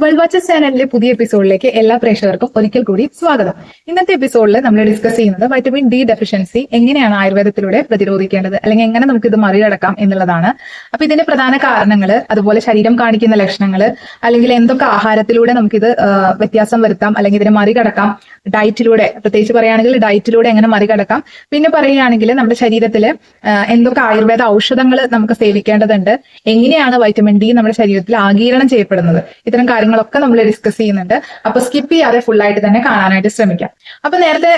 World ചാനലിലെ പുതിയ എപ്പിസോഡിലേക്ക് എല്ലാ പ്രേക്ഷകർക്കും ഒരിക്കൽ കൂടി സ്വാഗതം. ഇന്നത്തെ എപ്പിസോഡിൽ നമ്മൾ ഡിസ്കസ് ചെയ്യുന്നത് വൈറ്റമിൻ ഡി ഡെഫിഷ്യൻസി എങ്ങനെയാണ് ആയുർവേദത്തിലൂടെ പ്രതിരോധിക്കേണ്ടത് അല്ലെങ്കിൽ എങ്ങനെ നമുക്ക് ഇത് മറികടക്കാം എന്നുള്ളതാണ്. അപ്പൊ ഇതിന്റെ പ്രധാന കാരണങ്ങൾ അതുപോലെ ശരീരം കാണിക്കുന്ന ലക്ഷണങ്ങൾ അല്ലെങ്കിൽ എന്തൊക്കെ ആഹാരത്തിലൂടെ നമുക്കിത് വ്യത്യാസം വരുത്താം അല്ലെങ്കിൽ ഇതിനെ മറികടക്കാം ഡയറ്റിലൂടെ പ്രത്യേകിച്ച് പറയുകയാണെങ്കിൽ ഡയറ്റിലൂടെ എങ്ങനെ മറികടക്കാം. പിന്നെ പറയുകയാണെങ്കിൽ നമ്മുടെ ശരീരത്തിൽ എന്തൊക്കെ ആയുർവേദ ഔഷധങ്ങൾ നമുക്ക് സേവിക്കേണ്ടതുണ്ട് എങ്ങനെയാണ് വൈറ്റമിൻ ഡി നമ്മുടെ ശരീരത്തിൽ ആഗീരണം ചെയ്യപ്പെടുന്നത് ഇത്തരം കാര്യങ്ങളൊക്കെ നമ്മൾ ഡിസ്കസ് ചെയ്യുന്നുണ്ട്. അപ്പൊ സ്കിപ്പ് ചെയ്യാതെ ഫുൾ ആയിട്ട് തന്നെ കാണാനായിട്ട് ശ്രമിക്കാം. അപ്പൊ നേരത്തെ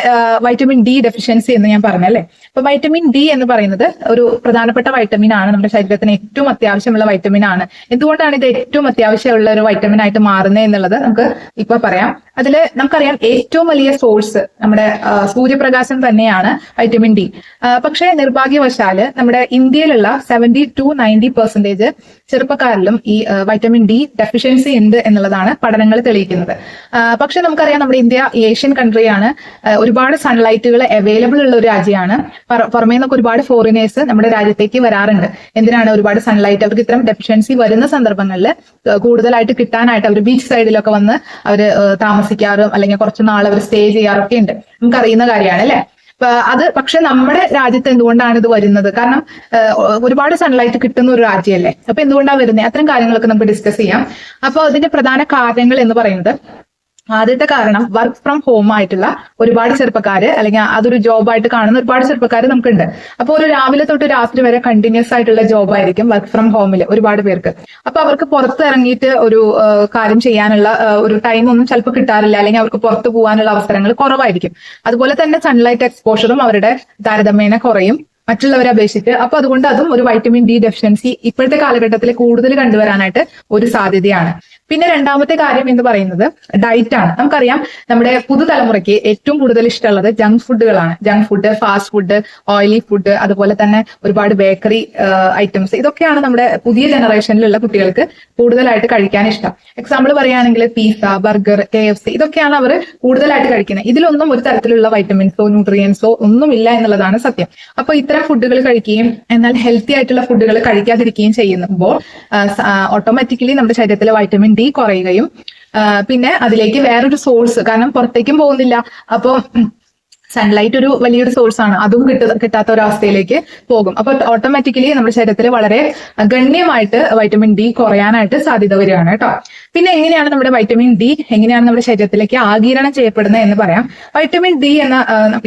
വൈറ്റമിൻ ഡി ഡെഫിഷ്യൻസി എന്ന് ഞാൻ പറഞ്ഞല്ലേ അപ്പൊ വൈറ്റമിൻ ഡി എന്ന് പറയുന്നത് ഒരു പ്രധാനപ്പെട്ട വൈറ്റമിൻ ആണ്. നമ്മുടെ ശരീരത്തിന് ഏറ്റവും അത്യാവശ്യമുള്ള വൈറ്റമിൻ ആണ്. എന്തുകൊണ്ടാണ് ഇത് ഏറ്റവും അത്യാവശ്യമുള്ള ഒരു വൈറ്റമിൻ ആയിട്ട് മാറുന്നത് എന്നുള്ളത് നമുക്ക് ഇപ്പൊ പറയാം. അതിൽ നമുക്കറിയാം ഏറ്റവും വലിയ സോഴ്സ് നമ്മുടെ സൂര്യപ്രകാശം തന്നെയാണ് വൈറ്റമിൻ ഡി പക്ഷേ നിർഭാഗ്യവശാൽ നമ്മുടെ ഇന്ത്യയിലുള്ള സെവന്റി ടു നയന്റി പെർസെന്റേജ് ചെറുപ്പക്കാരിലും ഈ വൈറ്റമിൻ ഡി ഡെഫിഷ്യൻസി ഉണ്ട് എന്നുള്ളതാണ് പഠനങ്ങൾ തെളിയിക്കുന്നത്. പക്ഷെ നമുക്കറിയാം നമ്മുടെ ഇന്ത്യ ഏഷ്യൻ കൺട്രിയാണ് ഒരുപാട് സൺലൈറ്റുകൾ അവൈലബിൾ ഉള്ള ഒരു രാജ്യമാണ്. പുറ- പുറമേ നിന്നൊക്കെ ഒരുപാട് ഫോറിനേഴ്സ് നമ്മുടെ രാജ്യത്തേക്ക് വരാറുണ്ട്. എന്തിനാണ് ഒരുപാട് സൺലൈറ്റ് അവർക്ക് ഇത്തരം ഡെഫിഷ്യൻസി വരുന്ന സന്ദർഭങ്ങളിൽ കൂടുതലായിട്ട് കിട്ടാനായിട്ട് അവർ ബീച്ച് സൈഡിലൊക്കെ വന്ന് അവർ താമസിക്കാറും അല്ലെങ്കിൽ കുറച്ച് നാൾ അവർ സ്റ്റേ ചെയ്യാറൊക്കെ ഉണ്ട്. നമുക്ക് അറിയുന്ന കാര്യമാണ് അല്ലെ? അത് പക്ഷെ നമ്മുടെ രാജ്യത്ത് എന്തുകൊണ്ടാണ് ഇത് വരുന്നത്? കാരണം ഒരുപാട് സൺലൈറ്റ് കിട്ടുന്ന ഒരു രാജ്യമല്ലേ? അപ്പൊ എന്തുകൊണ്ടാണ് വരുന്നത്? അത്തരം കാര്യങ്ങളൊക്കെ നമുക്ക് ഡിസ്കസ് ചെയ്യാം. അപ്പൊ അതിന്റെ പ്രധാന കാര്യങ്ങൾ എന്ന് പറയുന്നത് ആദ്യത്തെ കാരണം വർക്ക് ഫ്രം ഹോം ആയിട്ടുള്ള ഒരുപാട് ചെറുപ്പക്കാര് അല്ലെങ്കിൽ അതൊരു ജോബായിട്ട് കാണുന്ന ഒരുപാട് ചെറുപ്പക്കാര് നമുക്കുണ്ട്. അപ്പോൾ ഒരു രാവിലെ തൊട്ട് രാത്രി വരെ കണ്ടിന്യൂസ് ആയിട്ടുള്ള ജോബായിരിക്കും വർക്ക് ഫ്രം ഹോമിൽ ഒരുപാട് പേർക്ക്. അപ്പൊ അവർക്ക് പുറത്ത് ഇറങ്ങിയിട്ട് ഒരു കാര്യം ചെയ്യാനുള്ള ഒരു ടൈം ഒന്നും ചിലപ്പോൾ കിട്ടാറില്ല. അല്ലെങ്കിൽ അവർക്ക് പുറത്ത് പോകാനുള്ള അവസരങ്ങൾ കുറവായിരിക്കും. അതുപോലെ തന്നെ സൺലൈറ്റ് എക്സ്പോഷറും അവരുടെ താരതമ്യേന കുറയും. മറ്റുള്ളവരെ അപേക്ഷിച്ച്. അപ്പൊ അതുകൊണ്ട് അതും ഒരു വൈറ്റമിൻ ഡി ഡെഫിഷ്യൻസി ഇപ്പോഴത്തെ കാലഘട്ടത്തിൽ കൂടുതൽ കണ്ടുവരാനായിട്ട് ഒരു സാധ്യതയാണ്. പിന്നെ രണ്ടാമത്തെ കാര്യം എന്ന് പറയുന്നത് ഡയറ്റ് ആണ്. നമുക്കറിയാം നമ്മുടെ പുതുതലമുറയ്ക്ക് ഏറ്റവും കൂടുതൽ ഇഷ്ടമുള്ളത് junk ഫുഡുകളാണ് junk food fast food oily food അതുപോലെ തന്നെ ഒരുപാട് ബേക്കറി ഐറ്റംസ് ഇതൊക്കെയാണ് നമ്മുടെ പുതിയ ജനറേഷനിലുള്ള കുട്ടികൾക്ക് കൂടുതലായിട്ട് കഴിക്കാൻ ഇഷ്ടം. എക്സാമ്പിൾ പറയുകയാണെങ്കിൽ pizza burger K F C ഇതൊക്കെയാണ് അവർ കൂടുതലായിട്ട് കഴിക്കുന്നത്. ഇതിലൊന്നും ഒരു തരത്തിലുള്ള വൈറ്റമിൻസോ ന്യൂട്രിയൻസോ ഒന്നുമില്ല എന്നുള്ളതാണ് സത്യം. അപ്പൊ ഫുഡുകൾ കഴിക്കുകയും എന്നാൽ ഹെൽത്തി ആയിട്ടുള്ള ഫുഡുകൾ കഴിക്കാതിരിക്കുകയും ചെയ്യുമ്പോൾ ഓട്ടോമാറ്റിക്കലി നമ്മുടെ ശരീരത്തിലെ വൈറ്റമിൻ ഡി കുറയുകയും പിന്നെ അതിലേക്ക് വേറൊരു സോഴ്സ് കാരണം പുറത്തേക്കും പോകുന്നില്ല. അപ്പോൾ സൺലൈറ്റ് ഒരു വലിയൊരു സോഴ്സ് ആണ്. അതും കിട്ട കിട്ടാത്ത ഒരവസ്ഥയിലേക്ക് പോകും. അപ്പൊ ഓട്ടോമാറ്റിക്കലി നമ്മുടെ ശരീരത്തിൽ വളരെ ഗണ്യമായിട്ട് വൈറ്റമിൻ ഡി കുറയാനായിട്ട് സാധ്യത വരികയാണ് കേട്ടോ. പിന്നെ എങ്ങനെയാണ് നമ്മുടെ വൈറ്റമിൻ ഡി എങ്ങനെയാണ് നമ്മുടെ ശരീരത്തിലേക്ക് ആഗീരണം ചെയ്യപ്പെടുന്നത് എന്ന് പറയാം. വൈറ്റമിൻ ഡി എന്ന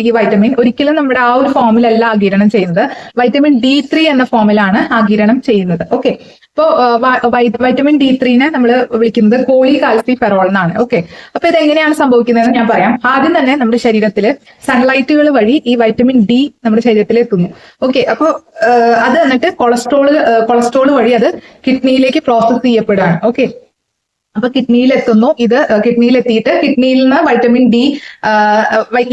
ഈ വൈറ്റമിൻ ഒരിക്കലും നമ്മുടെ ആ ഒരു ഫോമിലല്ല ആഗീരണം ചെയ്യുന്നത്. വൈറ്റമിൻ ഡി ത്രീ എന്ന ഫോമിലാണ് ആഗീരണം ചെയ്യുന്നത്. ഓക്കെ ഇപ്പോ വൈറ്റമിൻ ഡി ത്രീനെ നമ്മൾ വിളിക്കുന്നത് കോളി കാൽസി ഫെറോൾ എന്നാണ്. ഓക്കെ. അപ്പൊ ഇത് എങ്ങനെയാണ് സംഭവിക്കുന്നതെന്ന് ഞാൻ പറയാം. ആദ്യം തന്നെ നമ്മുടെ ശരീരത്തിൽ സൺലൈറ്റുകൾ വഴി ഈ വൈറ്റമിൻ ഡി നമ്മുടെ ശരീരത്തിൽ എത്തുന്നു. ഓക്കെ. അപ്പോൾ അത് എന്നിട്ട് കൊളസ്ട്രോൾ കൊളസ്ട്രോൾ വഴി അത് കിഡ്നിയിലേക്ക് പ്രോസസ് ചെയ്യപ്പെടുകയാണ്. ഓക്കെ. അപ്പൊ കിഡ്നിയിൽ എത്തുന്നു. ഇത് കിഡ്നിയിൽ എത്തിയിട്ട് കിഡ്നിയിൽ നിന്ന് വൈറ്റമിൻ ഡി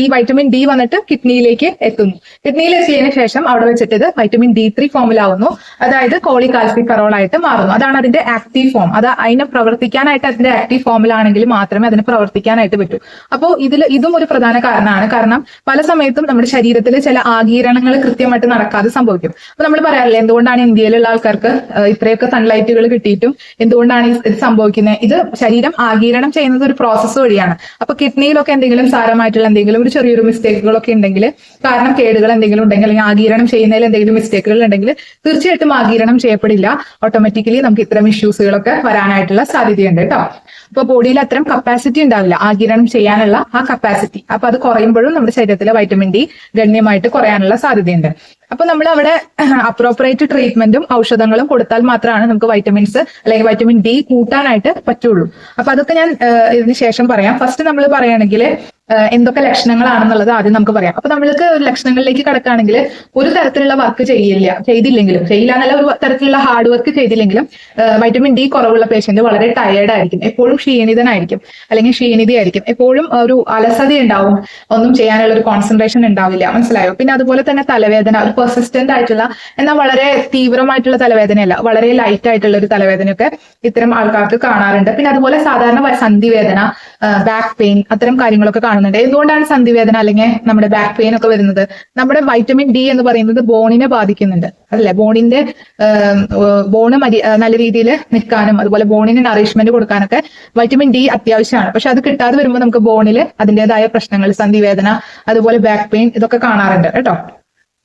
ഈ വൈറ്റമിൻ ഡി വന്നിട്ട് കിഡ്നിയിലേക്ക് എത്തുന്നു. കിഡ്നിയിൽ എത്തിയതിനു ശേഷം അവിടെ വെച്ചിട്ട് ഇത് വൈറ്റമിൻ ഡി ത്രീ ഫോമിലാവുന്നു അതായത് കോളികാൽസിഫെറോൾ ആയിട്ട് മാറുന്നു. അതാണ് അതിന്റെ ആക്റ്റീവ് ഫോം അത് അതിനെ പ്രവർത്തിക്കാനായിട്ട് അതിന്റെ ആക്റ്റീവ് ഫോമിലാണെങ്കിൽ മാത്രമേ അതിന് പ്രവർത്തിക്കാനായിട്ട് പറ്റൂ. അപ്പോൾ ഇതിൽ ഇതും ഒരു പ്രധാന കാരണമാണ്. കാരണം പല സമയത്തും നമ്മുടെ ശരീരത്തിൽ ചില ആകീരണങ്ങൾ കൃത്യമായിട്ട് നടക്കാതെ സംഭവിക്കും. അപ്പൊ നമ്മൾ പറയാറില്ലേ എന്തുകൊണ്ടാണ് ഇന്ത്യയിലുള്ള ആൾക്കാർക്ക് ഇത്രയൊക്കെ സൺലൈറ്റുകൾ കിട്ടിയിട്ടും എന്തുകൊണ്ടാണ് ഇത് സംഭവിക്കുന്നത് ഇത് ശരീരം ആഗീരണം ചെയ്യുന്നത് ഒരു പ്രോസസ്സ് വഴിയാണ്. അപ്പൊ കിഡ്നിയിലൊക്കെ എന്തെങ്കിലും സാരമായിട്ടുള്ള എന്തെങ്കിലും ഒരു ചെറിയൊരു മിസ്റ്റേക്കുകളൊക്കെ ഉണ്ടെങ്കിൽ കാരണം കേടുകൾ എന്തെങ്കിലും ഉണ്ടെങ്കിൽ അല്ലെങ്കിൽ ആഗീരണം ചെയ്യുന്നതിൽ എന്തെങ്കിലും മിസ്റ്റേക്കുകൾ ഉണ്ടെങ്കിൽ തീർച്ചയായിട്ടും ആഗീരണം ചെയ്യപ്പെടില്ല. ഓട്ടോമാറ്റിക്കലി നമുക്ക് ഇത്തരം ഇഷ്യൂസുകളൊക്കെ വരാനായിട്ടുള്ള സാധ്യതയുണ്ട് കേട്ടോ. അപ്പൊ ബോഡിയിൽ അത്തരം കപ്പാസിറ്റി ഉണ്ടാവില്ല. ആഗിരണം ചെയ്യാനുള്ള ആ കപ്പാസിറ്റി അപ്പൊ അത് കുറയുമ്പോഴും നമ്മുടെ ശരീരത്തിലെ വൈറ്റമിൻ ഡി ഗണ്യമായിട്ട് കുറയാനുള്ള സാധ്യതയുണ്ട്. അപ്പൊ നമ്മൾ അവിടെ അപ്രോപ്പറേറ്റ് ട്രീറ്റ്മെന്റും ഔഷധങ്ങളും കൊടുത്താൽ മാത്രമാണ് നമുക്ക് വൈറ്റമിൻസ് അല്ലെങ്കിൽ വൈറ്റമിൻ ഡി കൂട്ടാനായിട്ട് പറ്റുള്ളൂ. അപ്പൊ അതൊക്കെ ഞാൻ ഇതിന് ശേഷം പറയാം. ഫസ്റ്റ് നമ്മൾ പറയുകയാണെങ്കിൽ എന്തൊക്കെ ലക്ഷണങ്ങളാണെന്നുള്ളത് ആദ്യം നമുക്ക് പറയാം. അപ്പൊ നമ്മൾക്ക് ലക്ഷണങ്ങളിലേക്ക് കിടക്കുകയാണെങ്കിൽ ഒരു തരത്തിലുള്ള വർക്ക് ചെയ്യില്ല ചെയ്തില്ലെങ്കിലും ചെയ്യില്ല എന്നല്ല ഒരു തരത്തിലുള്ള ഹാർഡ് വർക്ക് ചെയ്തില്ലെങ്കിലും വൈറ്റമിൻ ഡി കുറവുള്ള പേഷ്യന്റ് വളരെ ടയേർഡ് ആയിരിക്കും. എപ്പോഴും ക്ഷീണിതനായിരിക്കും. അല്ലെങ്കിൽ ക്ഷീണിതയായിരിക്കും. എപ്പോഴും ഒരു അലസത ഉണ്ടാവും. ഒന്നും ചെയ്യാനുള്ള ഒരു കോൺസെൻട്രേഷൻ ഉണ്ടാവില്ല. മനസ്സിലായോ? പിന്നെ അതുപോലെ തന്നെ തലവേദന ഒരു പെർസിസ്റ്റന്റ് ആയിട്ടുള്ള എന്നാൽ വളരെ തീവ്രമായിട്ടുള്ള തലവേദനയല്ല വളരെ ലൈറ്റ് ആയിട്ടുള്ള ഒരു തലവേദനയൊക്കെ ഇത്തരം ആൾക്കാർക്ക് കാണാറുണ്ട്. പിന്നെ അതുപോലെ സാധാരണ സന്ധിവേദന ബാക്ക് പെയിൻ അത്തരം കാര്യങ്ങളൊക്കെ കാണുന്നുണ്ട്. എന്തുകൊണ്ടാണ് സന്ധിവേദന അല്ലെങ്കിൽ നമ്മുടെ ബാക്ക് പെയിൻ ഒക്കെ വരുന്നത്? നമ്മുടെ വൈറ്റമിൻ ഡി എന്ന് പറയുന്നത് ബോണിനെ ബാധിക്കുന്നുണ്ട്. അതല്ലേ ബോണിന്റെ ബോണ് മരി നല്ല രീതിയിൽ നിൽക്കാനും അതുപോലെ ബോണിന് നറിഷ്മെന്റ് കൊടുക്കാനൊക്കെ വൈറ്റമിൻ ഡി അത്യാവശ്യമാണ്. പക്ഷെ അത് കിട്ടാതെ വരുമ്പോൾ നമുക്ക് ബോണിൽ അതിന്റെതായ പ്രശ്നങ്ങൾ സന്ധിവേദന അതുപോലെ ബാക്ക് പെയിൻ ഇതൊക്കെ കാണാറുണ്ട്. കേട്ടോ?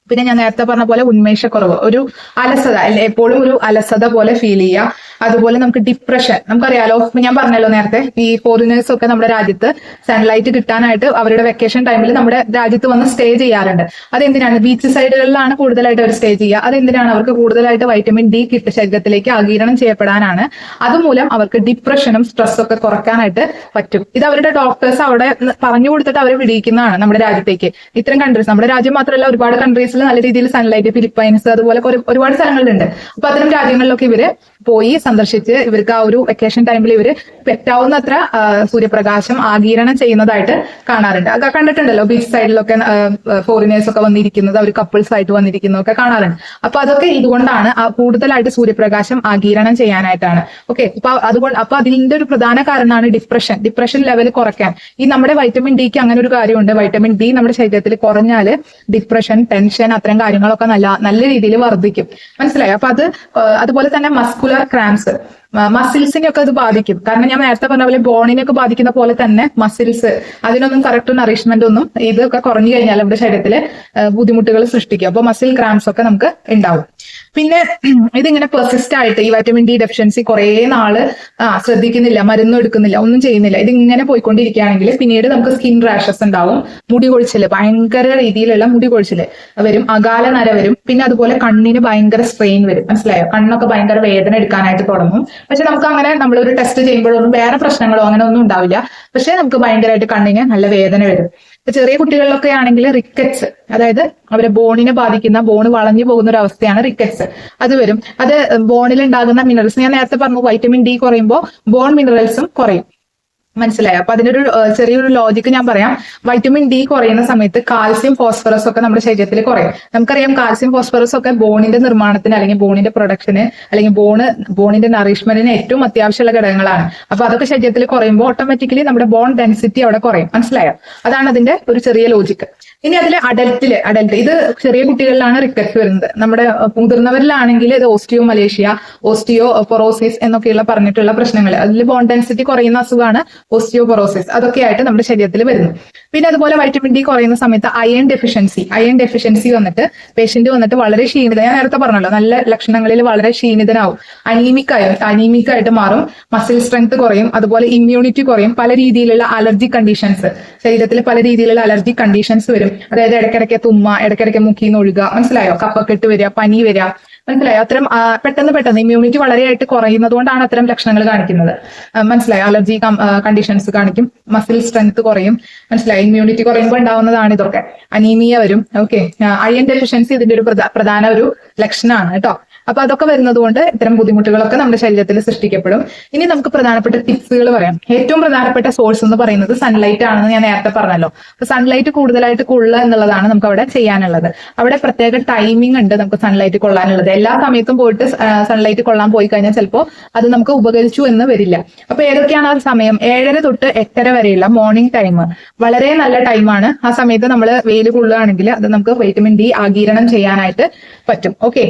പിന്നെ ഞാൻ നേരത്തെ പറഞ്ഞ പോലെ ഉന്മേഷക്കുറവ്. ഒരു അലസത അല്ലെ എപ്പോഴും ഒരു അലസത പോലെ ഫീൽ ചെയ്യുക. അതുപോലെ നമുക്ക് ഡിപ്രഷൻ നമുക്കറിയാലോ ഞാൻ പറഞ്ഞല്ലോ നേരത്തെ ഈ ഫോറിനേഴ്സ് ഒക്കെ നമ്മുടെ രാജ്യത്ത് സൺലൈറ്റ് കിട്ടാനായിട്ട് അവരുടെ വെക്കേഷൻ ടൈമിൽ നമ്മുടെ രാജ്യത്ത് വന്ന് സ്റ്റേ ചെയ്യാറുണ്ട്. അതെന്തിനാണ്? ബീച്ച് സൈഡുകളിലാണ് കൂടുതലായിട്ട് അവർ സ്റ്റേ ചെയ്യുക. അതെന്തിനാണ്? അവർക്ക് കൂടുതലായിട്ട് വൈറ്റമിൻ ഡി കിട്ട ശരീരത്തിലേക്ക് ആഗീരണം ചെയ്യപ്പെടാനാണ്. അതുമൂലം അവർക്ക് ഡിപ്രഷനും സ്ട്രെസ്സും ഒക്കെ കുറയ്ക്കാനായിട്ട് പറ്റും. ഇത് അവരുടെ ഡോക്ടേഴ്സ് അവിടെ പറഞ്ഞു കൊടുത്തിട്ട് അവരെ വിടിയിക്കുന്നതാണ് നമ്മുടെ രാജ്യത്തേക്ക്. ഇത്തരം കൺട്രീസ് നമ്മുടെ രാജ്യം മാത്രമല്ല ഒരുപാട് കൺട്രീസിൽ നല്ല രീതിയിൽ സൺലൈറ്റ് ഫിലിപ്പൈൻസ് അതുപോലെ ഒരു- ഒരുപാട് സ്ഥലങ്ങളുണ്ട് അപ്പൊ അത്തരം രാജ്യങ്ങളിലൊക്കെ ഇവർ പോയി സന്ദർശിച്ച് ഇവർക്ക് ആ ഒരു വെക്കേഷൻ ടൈമിൽ ഇവർ പറ്റാവുന്നത്ര സൂര്യപ്രകാശം ആഗീരണം ചെയ്യുന്നതായിട്ട് കാണാറുണ്ട്. അതൊക്കെ കണ്ടിട്ടുണ്ടല്ലോ ബീച്ച് സൈഡിലൊക്കെ ഫോറിനേഴ്സ് ഒക്കെ വന്നിരിക്കുന്നത് അവർ കപ്പിൾസ് ആയിട്ട് വന്നിരിക്കുന്നതൊക്കെ കാണാറുണ്ട്. അപ്പൊ അതൊക്കെ ഇതുകൊണ്ടാണ് കൂടുതലായിട്ട് സൂര്യപ്രകാശം ആഗീരണം ചെയ്യാനായിട്ടാണ്. ഓക്കെ അപ്പൊ അതുകൊണ്ട് അപ്പൊ അതിന്റെ ഒരു പ്രധാന കാരണമാണ് ഡിപ്രഷൻ ഡിപ്രഷൻ ലെവൽ കുറയ്ക്കാൻ. ഈ നമ്മുടെ വൈറ്റമിൻ ഡിക്ക് അങ്ങനെ ഒരു കാര്യമുണ്ട്. വൈറ്റമിൻ ഡി നമ്മുടെ ശരീരത്തിൽ കുറഞ്ഞാൽ ഡിപ്രഷൻ ടെൻഷൻ അത്തരം കാര്യങ്ങളൊക്കെ നല്ല നല്ല രീതിയിൽ വർദ്ധിക്കും. മനസ്സിലായി? അപ്പൊ അത് അതുപോലെ തന്നെ മസ്കുലർ ക്രാംസ് മസിൽസിനെ ഒക്കെ അത് ബാധിക്കും. കാരണം ഞാൻ നേരത്തെ പറഞ്ഞ പോലെ ബോണിനെ ഒക്കെ ബാധിക്കുന്ന പോലെ തന്നെ മസിൽസ് അതിനൊന്നും കറക്റ്റ് നറിഷ്മെന്റ് ഒന്നും ഇതൊക്കെ കുറഞ്ഞു കഴിഞ്ഞാൽ നമ്മുടെ ശരീരത്തിൽ ബുദ്ധിമുട്ടുകൾ സൃഷ്ടിക്കും. അപ്പൊ മസിൽ ക്രാംസ് ഒക്കെ നമുക്ക് ഉണ്ടാവും. പിന്നെ ഇതിങ്ങനെ പെർസിസ്റ്റ് ആയിട്ട് ഈ വൈറ്റമിൻ ഡി ഡെഫിഷ്യൻസി കുറെ നാൾ ആ ശ്രദ്ധിക്കുന്നില്ല മരുന്നും എടുക്കുന്നില്ല ഒന്നും ചെയ്യുന്നില്ല. ഇതിങ്ങനെ പോയിക്കൊണ്ടിരിക്കുകയാണെങ്കിൽ പിന്നീട് നമുക്ക് സ്കിൻ റാഷസ് ഉണ്ടാവും മുടി കൊഴിച്ചിൽ ഭയങ്കര രീതിയിലുള്ള മുടി കൊഴിച്ചിൽ വരും അകാല നര വരും പിന്നെ അതുപോലെ കണ്ണിന് ഭയങ്കര സ്ട്രെയിൻ വരും. മനസ്സിലായോ? കണ്ണൊക്കെ ഭയങ്കര വേദന എടുക്കാനായിട്ട് തുടങ്ങും. പക്ഷെ നമുക്ക് അങ്ങനെ നമ്മളൊരു ടെസ്റ്റ് ചെയ്യുമ്പോഴൊന്നും വേറെ പ്രശ്നങ്ങളോ അങ്ങനെ ഒന്നും ഉണ്ടാവില്ല. പക്ഷെ നമുക്ക് ഭയങ്കരമായിട്ട് കണ്ണിന് നല്ല വേദന വരും. ചെറിയ കുട്ടികളിലൊക്കെ ആണെങ്കിൽ റിക്കറ്റ്സ് അതായത് അവരെ ബോണിനെ ബാധിക്കുന്ന ബോണ് വളഞ്ഞു പോകുന്ന ഒരു അവസ്ഥയാണ് റിക്കറ്റ്സ് അത് വരും. അത് ബോണിൽ ഉണ്ടാകുന്ന മിനറൽസ് ഞാൻ നേരത്തെ പറഞ്ഞു വൈറ്റമിൻ ഡി കുറയുമ്പോൾ ബോൺ മിനറൽസും കുറയും. മനസ്സിലായോ. അപ്പൊ അതിനൊരു ചെറിയൊരു ലോജിക്ക് ഞാൻ പറയാം. വൈറ്റമിൻ ഡി കുറയുന്ന സമയത്ത് കാൽസ്യം ഫോസ്ഫറസ് ഒക്കെ നമ്മുടെ ശരീരത്തിൽ കുറയും. നമുക്കറിയാം കാൽസ്യം ഫോസ്ഫറസ് ഒക്കെ ബോണിന്റെ നിർമ്മാണത്തിന് അല്ലെങ്കിൽ ബോണിന്റെ പ്രൊഡക്ഷന് അല്ലെങ്കിൽ ബോണ് ബോണിന്റെ നറിഷ്മെന്റിന് ഏറ്റവും അത്യാവശ്യമുള്ള ഘടകങ്ങളാണ്. അപ്പൊ അതൊക്കെ ശരീരത്തിൽ കുറയുമ്പോൾ ഓട്ടോമാറ്റിക്കലി നമ്മുടെ ബോൺ ഡെൻസിറ്റി അവിടെ കുറയും. മനസ്സിലായോ? അതാണ് അതിന്റെ ഒരു ചെറിയ ലോജിക്ക് ഇനി അതിൽ അഡൽട്ടിൽ അഡൽട്ട് ഇത് ചെറിയ കുട്ടികളിലാണ് റിക്കറ്റ് വരുന്നത്. നമ്മുടെ മുതിർന്നവരിലാണെങ്കിൽ ഇത് ഓസ്റ്റിയോ മലേഷ്യ ഓസ്റ്റിയോ പൊറോസിസ് എന്നൊക്കെയുള്ള പറഞ്ഞിട്ടുള്ള പ്രശ്നങ്ങൾ അതിൽ ബോൺ ഡെൻസിറ്റി കുറയുന്ന അസുഖമാണ് ഓസ്റ്റിയോപൊറോസിസ് അതൊക്കെയായിട്ട് നമ്മുടെ ശരീരത്തിൽ വരുന്നു. പിന്നെ അതുപോലെ വൈറ്റമിൻ ഡി കുറയുന്ന സമയത്ത് അയൺ ഡെഫിഷ്യൻസി അയൺ ഡെഫിഷ്യൻസി വന്നിട്ട് പേഷ്യന്റ് വന്നിട്ട് വളരെ ക്ഷീണിത ഞാൻ നേരത്തെ പറഞ്ഞല്ലോ നല്ല ലക്ഷണങ്ങളിൽ വളരെ ക്ഷീണിതനാവും. അനീമിക് ആയി അനീമിക് ആയിട്ട് മാറും മസിൽ സ്ട്രെങ്ത് കുറയും അതുപോലെ ഇമ്മ്യൂണിറ്റി കുറയും പല രീതിയിലുള്ള അലർജി കണ്ടീഷൻസ് ശരീരത്തിൽ പല രീതിയിലുള്ള അലർജി കണ്ടീഷൻസ് വരും. അതായത് ഇടയ്ക്കിടയ്ക്ക് തുമ്മ ഇടയ്ക്കിടയ്ക്ക് മുക്കിന്ന് ഒഴുകുക മനസ്സിലായോ? കപ്പക്കെട്ട് വരിക പനി വരിക മനസ്സിലായോ? അത്തരം പെട്ടെന്ന് പെട്ടെന്ന് ഇമ്മ്യൂണിറ്റി വളരെയായിട്ട് കുറയുന്നത് കൊണ്ടാണ് അത്തരം ലക്ഷണങ്ങൾ കാണിക്കുന്നത്. മനസ്സിലായോ? അലർജി കണ്ടീഷൻസ് കാണിക്കും. മസിൽ സ്ട്രെങ്ത് കുറയും. മനസ്സിലായി? ഇമ്മ്യൂണിറ്റി കുറയുമ്പോൾ ഉണ്ടാവുന്നതാണ് ഇതൊക്കെ. അനീമിയ വരും. ഓക്കെ അയൺ ഡെഫിഷ്യൻസി ഇതിന്റെ ഒരു പ്രധാന ഒരു ലക്ഷണമാണ് കേട്ടോ. അപ്പൊ അതൊക്കെ വരുന്നത് കൊണ്ട് ഇത്തരം ബുദ്ധിമുട്ടുകളൊക്കെ നമ്മുടെ ശരീരത്തിൽ സൃഷ്ടിക്കപ്പെടും. ഇനി നമുക്ക് പ്രധാനപ്പെട്ട ടിപ്സുകൾ പറയാം. ഏറ്റവും പ്രധാനപ്പെട്ട സോഴ്സ് എന്ന് പറയുന്നത് സൺലൈറ്റ് ആണെന്ന് ഞാൻ നേരത്തെ പറഞ്ഞല്ലോ. അപ്പൊ സൺലൈറ്റ് കൂടുതലായിട്ട് കൊള്ളുക എന്നുള്ളതാണ് നമുക്ക് അവിടെ ചെയ്യാനുള്ളത്. അവിടെ പ്രത്യേക ടൈമിംഗ് ഉണ്ട് നമുക്ക് സൺലൈറ്റ് കൊള്ളാനുള്ളത്. എല്ലാ സമയത്തും പോയിട്ട് സൺലൈറ്റ് കൊള്ളാൻ പോയി കഴിഞ്ഞാൽ ചിലപ്പോൾ അത് നമുക്ക് ഉപകരിച്ചു എന്ന് വരില്ല. അപ്പൊ ഏതൊക്കെയാണ് ആ സമയം? ഏഴര തൊട്ട് എട്ടര വരെയുള്ള മോർണിംഗ് ടൈം വളരെ നല്ല ടൈമാണ് ആ സമയത്ത് നമ്മൾ വെയിൽ കൊള്ളുകയാണെങ്കിൽ അത് നമുക്ക് വൈറ്റമിൻ ഡി ആഗീരണം ചെയ്യാനായിട്ട് പറ്റും. ഓക്കെ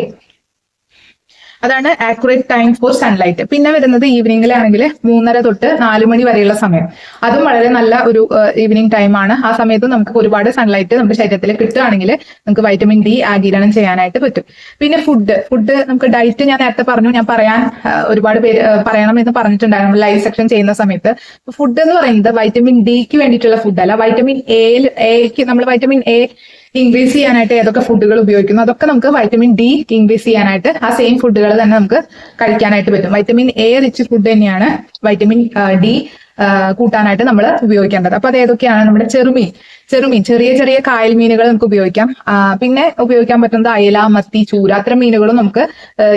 അതാണ് ആക്യുറേറ്റ് ടൈം ഫോർ സൺലൈറ്റ് പിന്നെ വരുന്നത് ഈവനിങ്ങിലാണെങ്കിൽ മൂന്നര തൊട്ട് നാല് മണി വരെയുള്ള സമയം. അതും വളരെ നല്ല ഒരു ഈവനിങ് ടൈമാണ് ആ സമയത്ത് നമുക്ക് ഒരുപാട് സൺലൈറ്റ് നമ്മുടെ ശരീരത്തിൽ കിട്ടുകയാണെങ്കിൽ നമുക്ക് വൈറ്റമിൻ ഡി ആഗിരണം ചെയ്യാനായിട്ട് പറ്റും. പിന്നെ ഫുഡ് ഫുഡ് നമുക്ക് ഡയറ്റ് ഞാൻ നേരത്തെ പറഞ്ഞു ഞാൻ പറയാൻ ഒരുപാട് പേര് പറയണം എന്ന് പറഞ്ഞിട്ടുണ്ടായിരുന്നു ലൈവ് സെക്ഷൻ ചെയ്യുന്ന സമയത്ത്. ഫുഡ് എന്ന് പറയുന്നത് വൈറ്റമിൻ ഡിക്ക് വേണ്ടിയിട്ടുള്ള അല്ല. വൈറ്റമിൻ എയിൽ എക്ക് നമ്മൾ വൈറ്റമിൻ എ ഇൻക്രീസ് ചെയ്യാനായിട്ട് ഏതൊക്കെ ഫുഡുകൾ ഉപയോഗിക്കുന്നു അതൊക്കെ നമുക്ക് വൈറ്റമിൻ ഡി ഇൻക്രീസ് ചെയ്യാനായിട്ട് ആ സെയിം ഫുഡുകൾ തന്നെ നമുക്ക് കഴിക്കാനായിട്ട് പറ്റും. വൈറ്റമിൻ എ റിച്ച് ഫുഡ് തന്നെയാണ് വൈറ്റമിൻ ഡി കൂട്ടാനായിട്ട് നമ്മൾ ഉപയോഗിക്കേണ്ടത്. അപ്പൊ അത് ഏതൊക്കെയാണ്? നമ്മുടെ ചെറുമീൻ. ചെറുമീൻ ചെറിയ ചെറിയ കായൽ മീനുകൾ നമുക്ക് ഉപയോഗിക്കാം. പിന്നെ ഉപയോഗിക്കാൻ പറ്റുന്നത് അയല മത്തി ചൂര അത്തരം മീനുകളും നമുക്ക്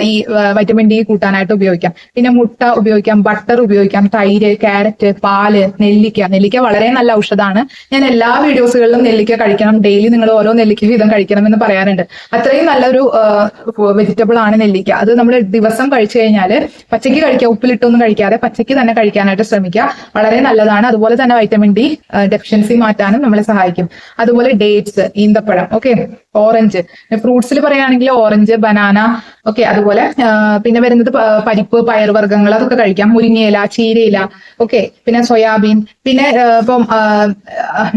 ഈ വൈറ്റമിൻ ഡി കൂട്ടാനായിട്ട് ഉപയോഗിക്കാം. പിന്നെ മുട്ട ഉപയോഗിക്കാം ബട്ടർ ഉപയോഗിക്കാം തൈര് ക്യാരറ്റ് പാൽ നെല്ലിക്ക. നെല്ലിക്ക വളരെ നല്ല ഔഷധമാണ്. ഞാൻ എല്ലാ വീഡിയോസുകളിലും നെല്ലിക്ക കഴിക്കണം. ഡെയിലി നിങ്ങൾ ഓരോ നെല്ലിക്ക വീതം കഴിക്കണം എന്ന് പറയാറുണ്ട്. അത്രയും നല്ലൊരു വെജിറ്റബിൾ ആണ് നെല്ലിക്ക. അത് നമ്മൾ ദിവസം കഴിച്ചു കഴിഞ്ഞാൽ പച്ചയ്ക്ക് കഴിക്കുക ഉപ്പിലിട്ടൊന്നും കഴിക്കാതെ പച്ചയ്ക്ക് തന്നെ കഴിക്കാനായിട്ട് ശ്രമിക്കുക. വളരെ നല്ലതാണ്. അതുപോലെ തന്നെ വൈറ്റമിൻ ഡി ഡെഫിഷ്യൻസി മാറ്റാനും നമ്മളെ സഹായിക്കും. അതുപോലെ ഡേറ്റ്സ് ഈന്തപ്പഴം ഓക്കെ ഓറഞ്ച്. ഫ്രൂട്ട്സിൽ പറയുകയാണെങ്കിൽ ഓറഞ്ച് ബനാന ഓക്കെ അതുപോലെ പിന്നെ വരുന്നത് പരിപ്പ് പയർവർഗങ്ങൾ അതൊക്കെ കഴിക്കാം. മുരിങ്ങയില ചീരയില ഓക്കെ പിന്നെ സോയാബീൻ. പിന്നെ ഇപ്പം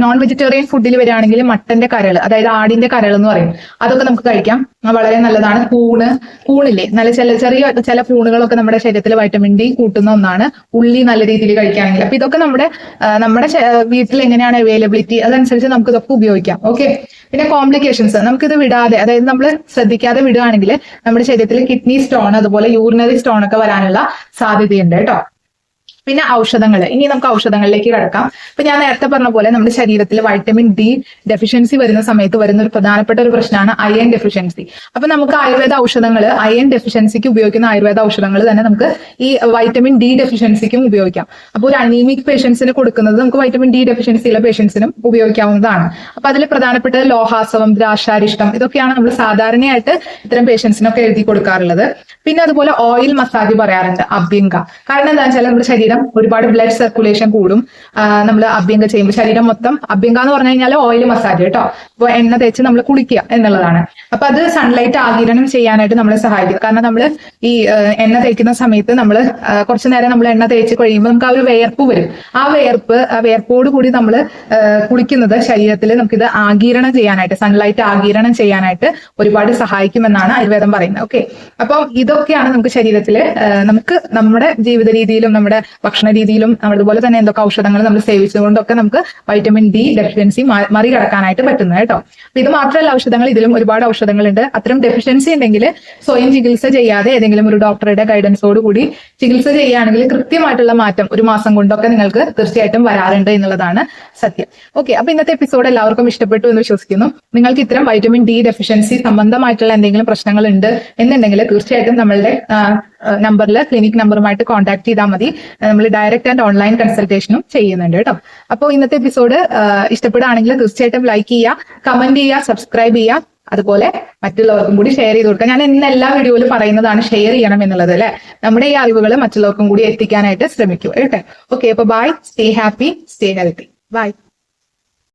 നോൺ വെജിറ്റേറിയൻ ഫുഡിൽ വരികയാണെങ്കിൽ മട്ടന്റെ കരൾ അതായത് ആടിന്റെ കരൾ എന്ന് പറയും. അതൊക്കെ നമുക്ക് കഴിക്കാം. വളരെ നല്ലതാണ്. കൂണ് കൂണില്ലേ? നല്ല ചില ചെറിയ ചില കൂണുകളൊക്കെ നമ്മുടെ ശരീരത്തിൽ വൈറ്റമിൻ ഡി കൂട്ടുന്ന ഒന്നാണ്. ഉള്ളി നല്ല രീതിയിൽ കഴിക്കുകയാണെങ്കിൽ അപ്പൊ ഇതൊക്കെ നമ്മുടെ നമ്മുടെ വീട്ടിൽ എങ്ങനെയാണ് അവൈലബിലിറ്റി അതനുസരിച്ച് നമുക്ക് ഇതൊക്കെ ഉപയോഗിക്കാം. ഓക്കെ പിന്നെ കോംപ്ലിക്കേഷൻസ് നമുക്കിത് വിടാതെ അതായത് നമ്മൾ ശ്രദ്ധിക്കാതെ വിടുകയാണെങ്കിൽ നമ്മുടെ ശരീരത്തിൽ കിഡ്നി സ്റ്റോൺ അതുപോലെ യൂറിനറി സ്റ്റോൺ ഒക്കെ വരാനുള്ള സാധ്യതയുണ്ട് കേട്ടോ. പിന്നെ ഔഷധങ്ങൾ ഇനി നമുക്ക് ഔഷധങ്ങളിലേക്ക് കിടക്കാം. ഇപ്പൊ ഞാൻ നേരത്തെ പറഞ്ഞ പോലെ നമ്മുടെ ശരീരത്തിൽ വൈറ്റമിൻ ഡി ഡെഫിഷ്യൻസി വരുന്ന സമയത്ത് വരുന്ന ഒരു പ്രധാനപ്പെട്ട ഒരു പ്രശ്നമാണ് അയൺ ഡെഫിഷ്യൻസി അപ്പൊ നമുക്ക് ആയുർവേദ ഔഷധങ്ങൾ അയൺ ഡെഫിഷ്യൻസിക്ക് ഉപയോഗിക്കുന്ന ആയുർവേദ ഔഷധങ്ങൾ തന്നെ നമുക്ക് ഈ വൈറ്റമിൻ ഡി ഡെഫിഷ്യൻസിക്കും ഉപയോഗിക്കാം. അപ്പോൾ ഒരു അനീമിക് പേഷ്യൻസിന് കൊടുക്കുന്നത് നമുക്ക് വൈറ്റമിൻ ഡി ഡെഫിഷ്യൻസി ഉള്ള പേഷ്യൻസിനും ഉപയോഗിക്കാവുന്നതാണ്. അപ്പൊ അതിൽ പ്രധാനപ്പെട്ട ലോഹാസവം ദ്രാക്ഷാരിഷ്ടം ഇതൊക്കെയാണ് നമ്മൾ സാധാരണയായിട്ട് ഇത്തരം പേഷ്യൻസിനൊക്കെ എഴുതി കൊടുക്കാറുള്ളത്. പിന്നെ അതുപോലെ ഓയിൽ മസാജ് പറയാറുണ്ട് അഭ്യങ്ക. കാരണം എന്താ വെച്ചാൽ നമ്മുടെ ശരീരം ഒരുപാട് ബ്ലഡ് സർക്കുലേഷൻ കൂടും. നമ്മൾ അഭ്യങ്ക ചെയ്യുമ്പോൾ ശരീരം മൊത്തം അഭ്യങ്ക എന്ന് പറഞ്ഞു കഴിഞ്ഞാൽ ഓയിൽ മസാജ് കേട്ടോ. അപ്പോൾ എണ്ണ തേച്ച് നമ്മൾ കുളിക്കുക എന്നുള്ളതാണ്. അപ്പൊ അത് സൺലൈറ്റ് ആകിരണം ചെയ്യാനായിട്ട് നമ്മളെ സഹായിക്കും. കാരണം നമ്മൾ ഈ എണ്ണ തേക്കുന്ന സമയത്ത് നമ്മൾ കുറച്ചു നേരം നമ്മൾ എണ്ണ തേച്ച് കഴിയുമ്പോൾ നമുക്ക് ആ ഒരു വേർപ്പ് വരും. ആ വേർപ്പ് ആ വേർപ്പോട് കൂടി നമ്മൾ കുളിക്കുന്നത് ശരീരത്തിൽ നമുക്കിത് ആഗീരണം ചെയ്യാനായിട്ട് സൺലൈറ്റ് ആഗീരണം ചെയ്യാനായിട്ട് ഒരുപാട് സഹായിക്കുമെന്നാണ് ആയുർവേദം പറയുന്നത്. ഓക്കെ അപ്പോൾ ഇതൊക്കെയാണ് നമുക്ക് ശരീരത്തിൽ നമുക്ക് നമ്മുടെ ജീവിത രീതിയിലും നമ്മുടെ ഭക്ഷണ രീതിയിലും അതുപോലെ തന്നെ എന്തൊക്കെ ഔഷധങ്ങൾ നമ്മൾ സേവിച്ചതുകൊണ്ടൊക്കെ നമുക്ക് വൈറ്റമിൻ ഡി ഡെഫിഷ്യൻസി മറികടക്കാനായിട്ട് പറ്റുന്നത് കേട്ടോ. അപ്പൊ ഇത് മാത്രമല്ല ഔഷധങ്ങൾ ഇതിലും ഒരുപാട് ഔഷധങ്ങളുണ്ട്. അത്തരം ഡെഫിഷ്യൻസി ഉണ്ടെങ്കിൽ സ്വയം ചികിത്സ ചെയ്യാതെ ഏതെങ്കിലും ഒരു ഡോക്ടറുടെ ഗൈഡൻസോട് കൂടി ചികിത്സ ചെയ്യുകയാണെങ്കിൽ കൃത്യമായിട്ടുള്ള മാറ്റം ഒരു മാസം കൊണ്ടൊക്കെ നിങ്ങൾക്ക് തീർച്ചയായിട്ടും വരാറുണ്ട് എന്നുള്ളതാണ് സത്യം. ഓക്കെ അപ്പൊ ഇന്നത്തെ എപ്പിസോഡ് എല്ലാവർക്കും ഇഷ്ടപ്പെട്ടു എന്ന് വിശ്വസിക്കുന്നു. നിങ്ങൾക്ക് ഇത്തരം വൈറ്റമിൻ ഡി ഡെഫിഷ്യൻസി സംബന്ധമായിട്ടുള്ള എന്തെങ്കിലും പ്രശ്നങ്ങൾ ഉണ്ട് എന്നുണ്ടെങ്കിൽ തീർച്ചയായിട്ടും നമ്മളുടെ നമ്പറിൽ ക്ലിനിക് നമ്പറുമായിട്ട് കോൺടാക്ട് ചെയ്താൽ മതി. നമ്മൾ ഡയറക്റ്റ് ആൻഡ് ഓൺലൈൻ കൺസൾട്ടേഷനും ചെയ്യുന്നുണ്ട് കേട്ടോ. അപ്പോൾ ഇന്നത്തെ എപ്പിസോഡ് ഇഷ്ടപ്പെടുകയാണെങ്കിൽ തീർച്ചയായിട്ടും ലൈക്ക് ചെയ്യുക കമന്റ് ചെയ്യുക സബ്സ്ക്രൈബ് ചെയ്യുക. അതുപോലെ മറ്റുള്ളവർക്കും കൂടി ഷെയർ ചെയ്ത് കൊടുക്കുക. ഞാൻ ഇന്ന് എല്ലാ വീഡിയോയിലും പറയുന്നതാണ് ഷെയർ ചെയ്യണം എന്നുള്ളത് അല്ലെ? നമ്മുടെ ഈ അറിവുകൾ മറ്റുള്ളവർക്കും കൂടി എത്തിക്കാനായിട്ട് ശ്രമിക്കുക കേട്ടെ. ഓക്കെ അപ്പൊ bye stay happy stay healthy bye